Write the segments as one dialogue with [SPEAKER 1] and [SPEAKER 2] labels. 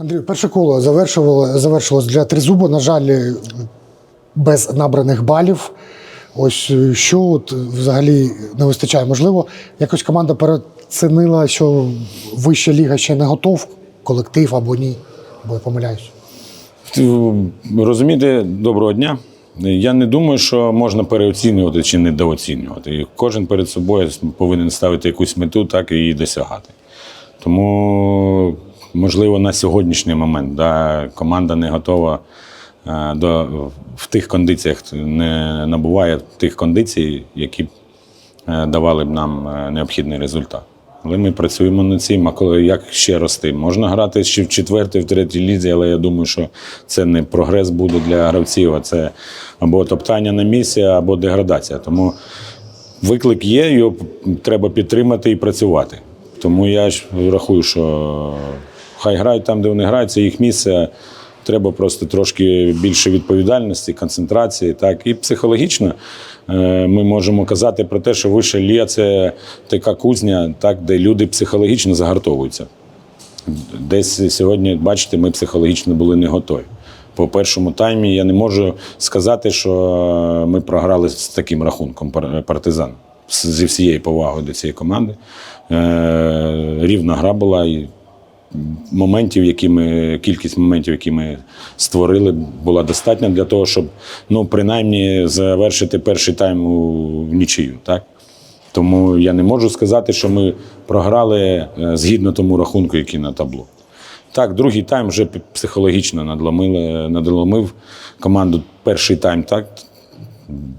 [SPEAKER 1] Андрію, перше коло завершилось для Тризуба. На жаль, без набраних балів. Ось е, що от взагалі не вистачає. Можливо, якось команда переоцінила, що вища ліга ще не готов, колектив або ні, бо я помиляюсь.
[SPEAKER 2] Розумієте, доброго дня. Я не думаю, що можна переоцінювати чи недооцінювати. Кожен перед собою повинен ставити якусь мету, так і її досягати. Тому, можливо, на сьогоднішній момент да, команда не готова е, до, в тих кондиціях, не набуває тих кондицій, які б е, давали б нам е, необхідний результат. Але ми працюємо над цим. А коли як ще рости? Можна грати ще в четвертій, в третій лізі, але я думаю, що це не прогрес буде для гравців, а це або топтання на місці, або деградація. Тому виклик є, його треба підтримати і працювати. Тому я ж рахую, що хай грають там, де вони грають, це їх місце. Треба просто трошки більше відповідальності, концентрації. Так і психологічно е, ми можемо казати про те, що вища лія це така кузня, так, де люди психологічно загартовуються. Десь сьогодні, бачите, ми психологічно були не готові. По першому таймі я не можу сказати, що ми програли з таким рахунком партизан. Зі всією повагою до цієї команди. Е, Рівна гра була моментів, які ми, кількість моментів, які ми створили, була достатня для того, щоб ну, принаймні завершити перший тайм у нічию. Так? Тому я не можу сказати, що ми програли е, згідно тому рахунку, який на табло. Так, другий тайм вже психологічно надломили, надломив команду перший тайм. Так,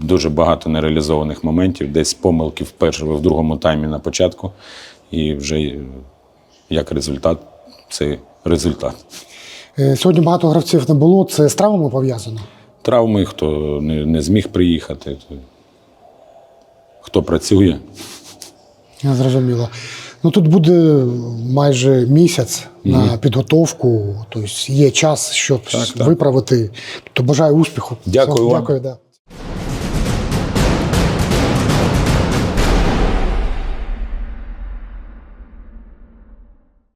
[SPEAKER 2] дуже багато нереалізованих моментів, десь помилки в першому, в другому таймі на початку. І вже е, як результат, це результат.
[SPEAKER 1] Е, Сьогодні багато гравців не було. Це з травмами пов'язано.
[SPEAKER 2] Травми, хто не, не зміг приїхати, хто працює.
[SPEAKER 1] Я зрозуміло. Ну тут буде майже місяць на підготовку, тобто є час, щоб
[SPEAKER 2] Так, так.
[SPEAKER 1] виправити. То бажаю успіху.
[SPEAKER 2] Дякую
[SPEAKER 1] Все,
[SPEAKER 2] вам.
[SPEAKER 1] Дякую, да.